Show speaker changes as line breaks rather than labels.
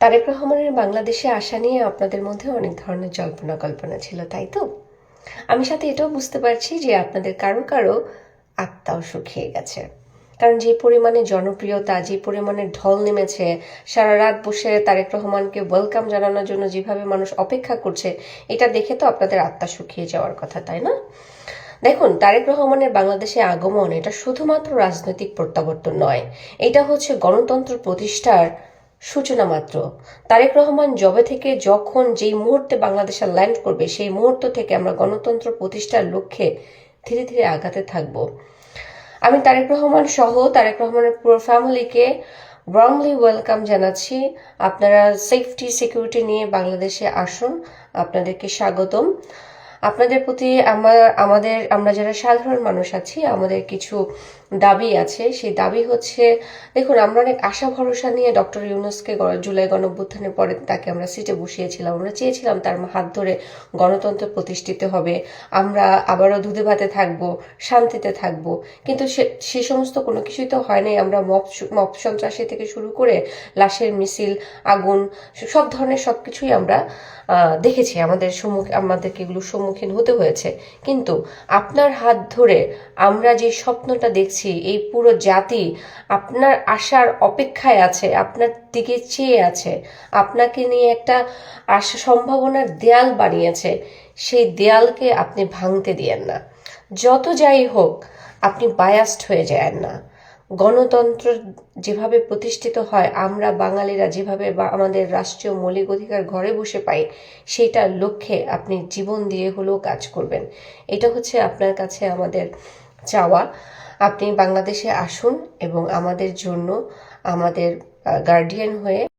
তারেক রহমানের বাংলাদেশে আসা নিয়ে আপনাদের মধ্যে অনেক ধরনের জল্পনা কল্পনা ছিল, তাই তো? আমি সাথে এটাও বুঝতে পারছি যে আপনাদের কারও কারও আত্মাও শুকিয়ে গেছে। কারণ যে পরিমাণে জনপ্রিয়তা, যে পরিমাণে ঢল নেমেছে, সারা রাত বসে তারেক রহমানকে ওয়েলকাম জানানোর জন্য যেভাবে মানুষ অপেক্ষা করছে, এটা দেখে তো আপনাদের আত্মা শুকিয়ে যাওয়ার কথা, তাই না? দেখুন, তারেক রহমানের বাংলাদেশে আগমন এটা শুধুমাত্র রাজনৈতিক প্রত্যাবর্তন নয়, এটা হচ্ছে গণতন্ত্র প্রতিষ্ঠার সূচনা মাত্র। তারেক রহমান জবে থেকে যখন যেই মুহূর্তে বাংলাদেশে ল্যান্ড করবে, সেই মুহূর্ত থেকে আমরা গণতন্ত্র প্রতিষ্ঠার লক্ষ্যে ধীরে ধীরে আগাতে থাকব। আমি তারেক রহমান সহ তারেক রহমানের পুরো ফ্যামিলিকে ওয়ার্মলি ওয়েলকাম জানাচ্ছি। আপনারা সেফটি সিকিউরিটি নিয়ে বাংলাদেশে আসুন। আপনাদেরকে স্বাগতম। আপনাদের প্রতি আমার, আমাদের, আমরা যারা সাধারণ মানুষ আছি, আমাদের কিছু দাবি আছে। সেই দাবি হচ্ছে, দেখুন, আমরা অনেক আশা ভরসা নিয়ে ডক্টর ইউনুসকে জুলাই গণঅভ্যুত্থানের পরে তাকে আমরা সিটে বসিয়েছিলাম। আমরা চেয়েছিলাম তার হাত ধরে গণতন্ত্র প্রতিষ্ঠিত হবে। আমরা আবারও দুধে ভাতে থাকব, শান্তিতে থাকব। কিন্তু সে সমস্ত কোনো কিছুই তো হয় নাই। আমরা মপ সন্ত্রাসী থেকে শুরু করে লাশের মিছিল, আগুন, সব ধরনের সব কিছুই আমরা দেখেছি। আমাদের সম্মুখে, আমাদেরকে এগুলোর সম্মুখীন হতে হয়েছে। কিন্তু আপনার হাত ধরে আমরা যে স্বপ্নটা দেখছি, এই পুরো জাতি আপনার আশার অপেক্ষায় আছে, আপনার দিকে চেয়ে আছে, আপনাকে নিয়ে একটা আশা সম্ভাবনার দেয়াল বানিয়েছে, সেই দেয়ালকে আপনি ভাঙতে দিয়েন না। যত যাই হোক, আপনি বায়াস্ট হয়ে যায়েন না। গণতন্ত্র যেভাবে প্রতিষ্ঠিত হয়, আমরা বাঙালিরা যেভাবে বা আমাদের রাষ্ট্রীয় মৌলিক অধিকার ঘরে বসে পাই সেটার লক্ষ্যে আপনি জীবন দিয়ে হলেও কাজ করবেন। এটা হচ্ছে আপনার কাছে আমাদের চাওয়া। আপনি বাংলাদেশে আসুন এবং আমাদের জন্য, আমাদের গার্ডিয়ান হয়ে